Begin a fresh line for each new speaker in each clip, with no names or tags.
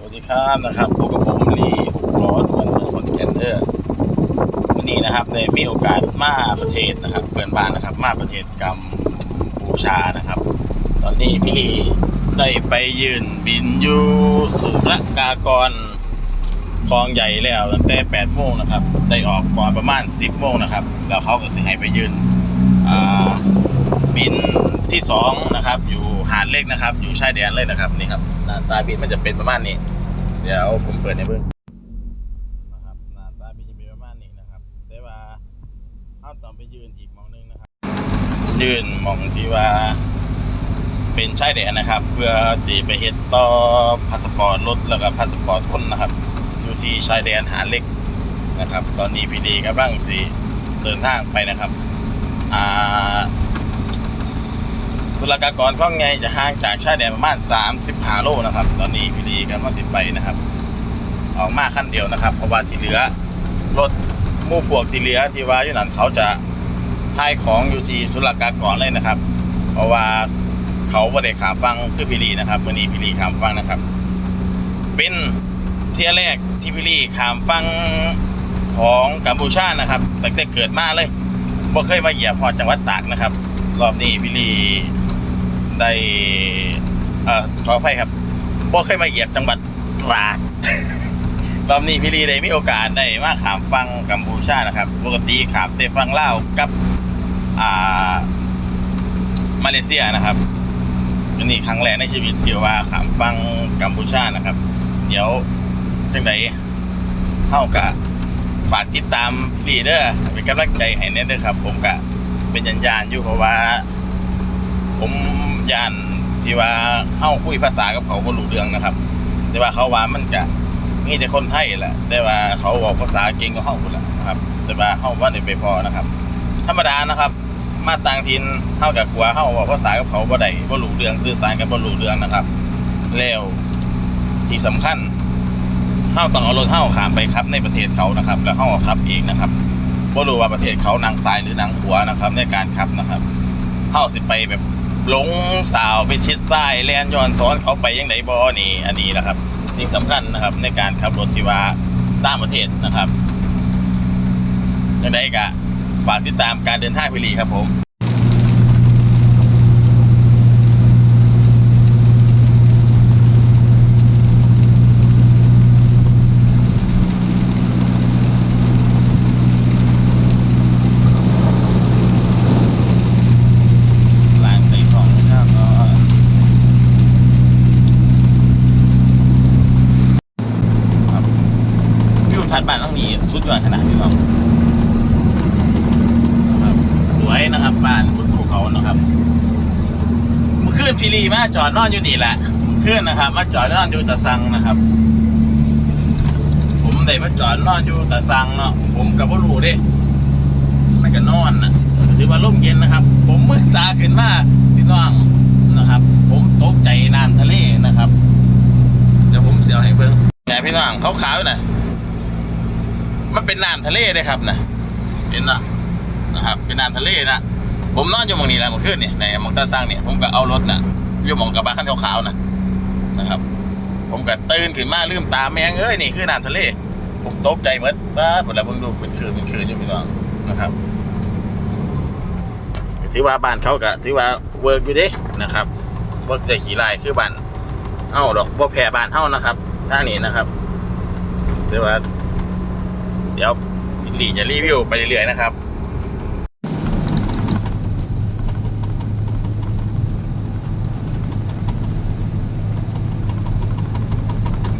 สวัสดีครับนะครับพบกับผมลีหกร้อนวันเมืองคนแก่นเดอร์วันนี้นะครับได้มีโอกาสมาประเทศนะครับเพื่อนบ้านนะครับ มาประเทศกัมพูชานะครับ ตอนนี้พี่ลีได้ไปยืนบินอยู่สุรกากรคลองใหญ่แล้วตั้งแต่8โมงนะครับ ได้ออกก่อนประมาณ 10โมงนะครับ แล้วเขาก็จะให้ไปยืนอ่า บินที่สองนะครับอยู่หาดเล็กนะครับ อยู่ชายแดนเลยนะครับนี่ครับหน้าตาบินมันจะเป็นประมาณนี้ เดี๋ยวผมเปิดในเบื้องนะครับหน้าตาบินจะเป็นประมาณนี้นะครับแต่ว่าเอาตองไปยืนอีกมองหนึงนะครับ ยืนมองที่ว่า เป็นชายแดนนะครับ เพื่อจีไปเฮ็ดต่อพาสปอร์ตรถแล้วก็พาสปอร์ตคนนะครับ อยู่ที่ชายแดนหาดเล็กนะครับ ตอนนี้พีดีกำลังสีเดินทางไปนะครับอ่า สุลกากรข้องไงจะห่างจากชายแดนประมาณ 35 โลนะครับ ตอนนี้พี่ดีกันว่าสิไปนะครับ ออกมาขั้นเดียวนะครับ เพราะว่าที่เหลือรถมู่พวกที่เหลือที่ว่าอยู่นั้นเขาจะทายของอยู่ที่สุลกากรเลยนะครับ เพราะว่าเขาบ่ได้ขามฟังคือพี่ลีนะครับวันนี้พี่ลีขามฟังนะครับ เป็นเที่ยแรกที่พี่ลีขามฟังของกัมพูชานะครับตั้งแต่เกิดมาเลยบ่เคยมาเหยียบพอดจังหวัดตากนะครับ รอบนี้พี่ลี ได้เอ่อขออภัยครับบ่เคยมาเหยียบจังหวัดตราด รอบนี้พี่ลีได้มีโอกาสได้มาขามฟังกัมพูชานะครับปกติขามแต่ฟังลาวกับอ่ามาเลเซียนะครับนนี้ครั้งแรกในชีวิตที่ว่าขามฟังกัมพูชานะครับ เดี๋ยวจังไดเฮากะฝากติดตามพี่ลีเด้อเป็นกำลังใจให้แน่เด้อครับ ผมกะเป็นยันยานอยู่เพราะว่า ผม ยานที่ว่าเข้าคุยภาษากับเขาก็รู้เรื่องนะครับ แต่ว่าเขาว่ามันจะมีแต่คนไทยแหละ แต่ว่าเขาบอกภาษาเก่งก็เข้าคนละนะครับ แต่ว่าเข้าว่าได้ไปพอนะครับ ธรรมดานะครับ มาต่างถิ่นเข้ากับกลัวเข้าบอกภาษากับเขาบ่ได้บ่รู้เรื่องสื่อสารกันบ่รู้เรื่องนะครับ แล้วที่สำคัญเข้าต้องเอารถเข้าขามไปครับ ในประเทศเขานะครับ แล้วเข้าขับเองนะครับบ่รู้ว่าประเทศเขานางซ้ายหรือนางขวานะครับ ในการขับนะครับเฮาสิไปแบบ หลงสาวไปชิดซ้ายแลนย้อนสอนเขาไปยังไงบ่นี่อันนี้นะครับ สิ่งสำคัญนะครับ ในการขับรถที่ว่าต่างประเทศนะครับยังไงก็ฝากติดตามการเดินทางพิรีครับผม ลานใส่ของนะครับก็ครับวิวทัดบ้านหลังนี้สุดยอดขนาดนี้ครับครับ สวยนะครับบ้านบนภูเขานะครับ เมื่อคื นพี่ลีมาจอดนอนอยู่นี่แหละเมื่อนนะครับ มาจอดนอนอยู่ตะซังนะครับ ผมได้มาจอดนอนอยู่ตะซังเนาะผมกับพ่รู้เด้มันก็นอนนะถือว่าร่มเย็นนะครับ ผมมืดตาขึ้นมาพี่น้องนะครับ ผมตกใจน้ำทะเลนะครับเดี๋ยวผมเสียวให้เบิ้งเนี่ยพี่น้องขาวนะมันเป็นน้ำทะเลเลยครับนะเห็นนะนะครับ เป็นน้ำทะเลนะ ผมนอนอยู่มองนี้แหละเมื่อคืนเนี่ยในมองตาสร้างเนี่ยผมก็เอารถน่ะอยู่มองกระบะคันขาวๆนะนะครับ ผมก็ตื่นขึ้นมาลืมตาแมงเอ้ยนี่คือน้ำทะเล ผมตกใจเมื่อนบ้าหมดแล้วเพิ่งดูเป็นคืนเป็นคืนอยู่พี่น้องนะครับถือว่าบ้านเขาก็ถือว่าเวิร์กอยู่ด้นะครับเวิร์กได้ขี่ลายคือบ้านเฮาดอกบ่แพ้บ้านเฮานะครับท่านี้นะครับถือว่า เดี๋ยวอินดีจะรีวิวไปเรื่อยๆนะครับ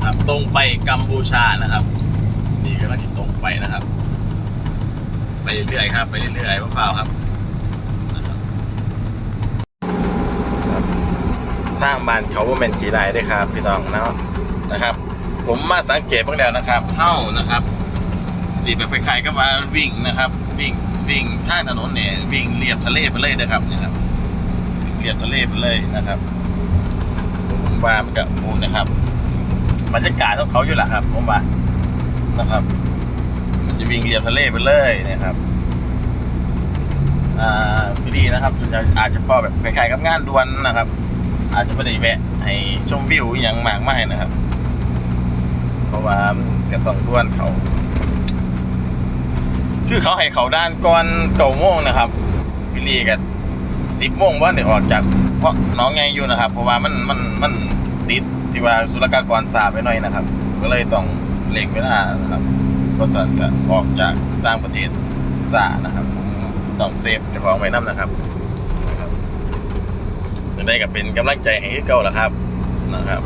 ครับ ตรงไปกัมพูชานะครับ นี่ก็ต้องตรงไปนะครับ ไปเรื่อยๆครับ ไปเรื่อยๆเปล่าครับสร้างบ้านเขาว่าแมนขี่ลายด้วยครับ พี่น้องเนาะนะครับ ผมมาสังเกตบ้างแล้วนะครับเฮ้านะครับ สีแบบคล้ายๆกับว่าวิ่งนะครับ วิ่งวิ่งท่าถนนเนี่ยวิ่งเรียบทะเลไปเลยนะครับนะครับวิ่งเรียบทะเลไปเลยนะครับผมว่ามันก็โอ้นะครับ บรรยากาศของเขาอยู่แหละครับผมว่านะครับมันจะวิ่งเรียบทะเลไปเลยนะครับอ่าพี่ดีนะครับจะอาจจะพอแบบคล้ายๆกับงานด่วนนะครับ อาจจะไม่ได้แวะให้ชมวิวอย่างมากมายนะครับ เพราะว่าก็ต้องด้วนเขา คือเขาให้เขาด้านก่อนเก้าโมงนะครับพี่ลีก็สิบโมงว่าเดี๋ยวออกจากเพราะน้องไงอยู่นะครับ เพราะว่ามันมันมันติด ที่ว่าสุลกากรสาไปหน่อยนะครับ ก็เลยต้องเล่งเวลานะครับเพราะสันก็ออกจากต่างประเทศสานะครับต้องเซฟเจ้าของไว้น้ำนะครับนะครับถึงได้กับเป็นกำลังใจให้เก่าละครับนะครับ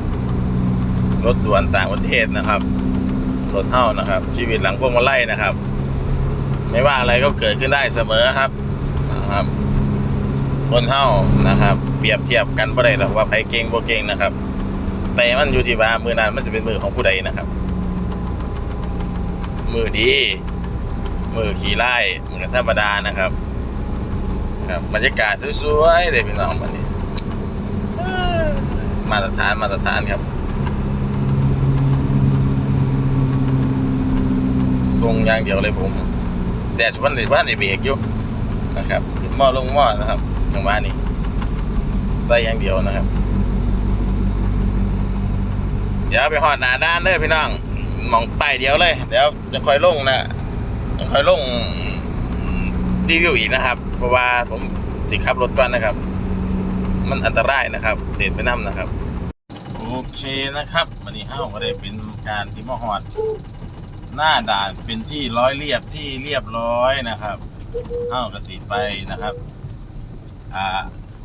รถด่วนต่างประเทศนะครับรถเท่านะครับ ชีวิตหลังพวงมาไลัยนะครับ ไม่ว่าอะไรก็เกิดขึ้นได้เสมอครับนะครับคนเท่านะครับ เปรียบเทียบกันบ่ได้หรอกว่าไผเก่งบ่เก่งนะครับ แต่มันอยู่ที่ว่ามือนั้นมันจะเป็นมือของผู้ใดนะครับ มือดี มือขี่ไล่มือธรรมดานะครับ ครับบรรยากาศสวยๆเลยพี่น้องวันนี้มาตรฐานมาตรฐานครับทรงอย่างเดียวเลยผม แต่สุวรรณเดชว่าในเบรกอยู่นะครับขึ้นหม้อลงหม้อนะครับจังหวะนี้ใส่อย่างเดียวนะครับ เดี๋ยวไปหอดหนาด้านเด้อพี่น้องมองไปเดียวเลย เดี๋ยวจะคอยลงนะจะคอยลงรีวิวอีกนะครับ เพราะว่าผมสิขับรถก่อนนะครับ มันอันตรายนะครับ เด็ดไปน้ำนะครับ โอเคนะครับวันนี้ห้าก็ได้เป็นการที่มาหอด หน้าด่านเป็นที่ร้อยเรียบที่เรียบร้อยนะครับเข้ากระสีไปนะครับอ่า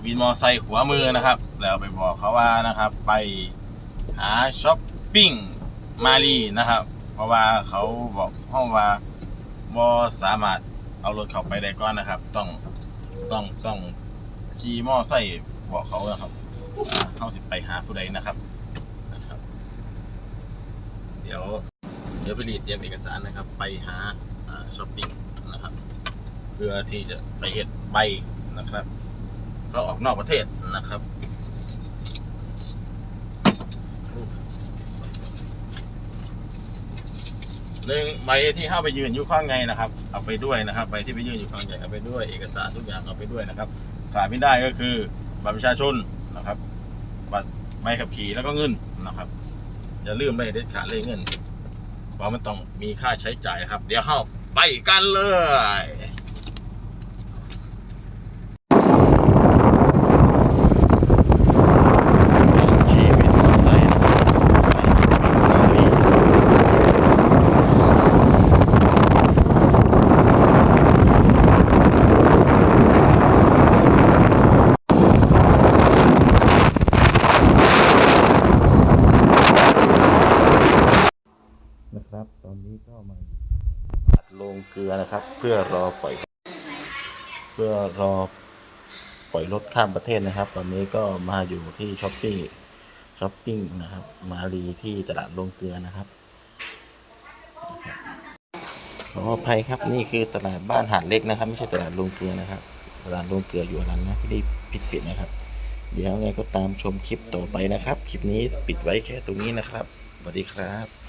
วินมอไซค์หัวมือนะครับ แล้วไปบอกเขาว่านะครับ ไป หาช้อปปิ้งมารีนะครับ เพราะว่าเขาบอกห้องว่าบอสามารถเอารถเขาไปได้ก่อนนะครับ ต้องต้องต้องขี่มอไซค์บอกเขานะครับเขาสิไปหาผู้ใดนะครับนะครับ เดี๋ยวเดี๋ยวไปรีดเตรียมเอกสารนะครับ ไปหาช้อปปิ้งนะครับ เพื่อที่จะไปเห็ดใบนะครับ ก็ออกนอกประเทศนะครับ หนึ่งใบที่เข้าไปยืนอยู่ข้างในนะครับ เอาไปด้วยนะครับใบที่ไปยืนอยู่ข้างในเอาไปด้วยเอกสารทุกอย่างเอาไปด้วยนะครับขาดไม่ได้ก็คือบัตรประชาชนนะครับบัตรใบขับขี่แล้วก็เงินนะครับอย่าลืมไม่ให้เด็ดขาดเลยเงินเพราะมันต้องมีค่าใช้จ่ายนะครับ เดี๋ยวเข้าไปกันเลย ชีวิตมอเตอร์ไซค์นะครับนะครับ ตอ นี้ก็มาตัดลงเกลือนะครับ เพื่อรอปล่อย เพื่อรอปล่อยรถข้ามประเทศนะครับ ตอนนี้ก็มาอยู่ที่ช้อปปี้ช้อปปิ้งนะครับ มารีที่ตลาดลงเกลือนะครับขออภัยครับนี่คือตลาดบ้านหาดเล็กนะครับ ไม่ใช่ตลาดลงเกลือนะครับ ตลาดลงเกลืออยู่อันนั้นนะพี่ด้ผิดผิดนะครับ เดี๋ยวไงก็ตามชมคลิปต่อไปนะครับ คลิปนี้ปิดไว้แค่ตรงนี้นะครับสวัสดีครับ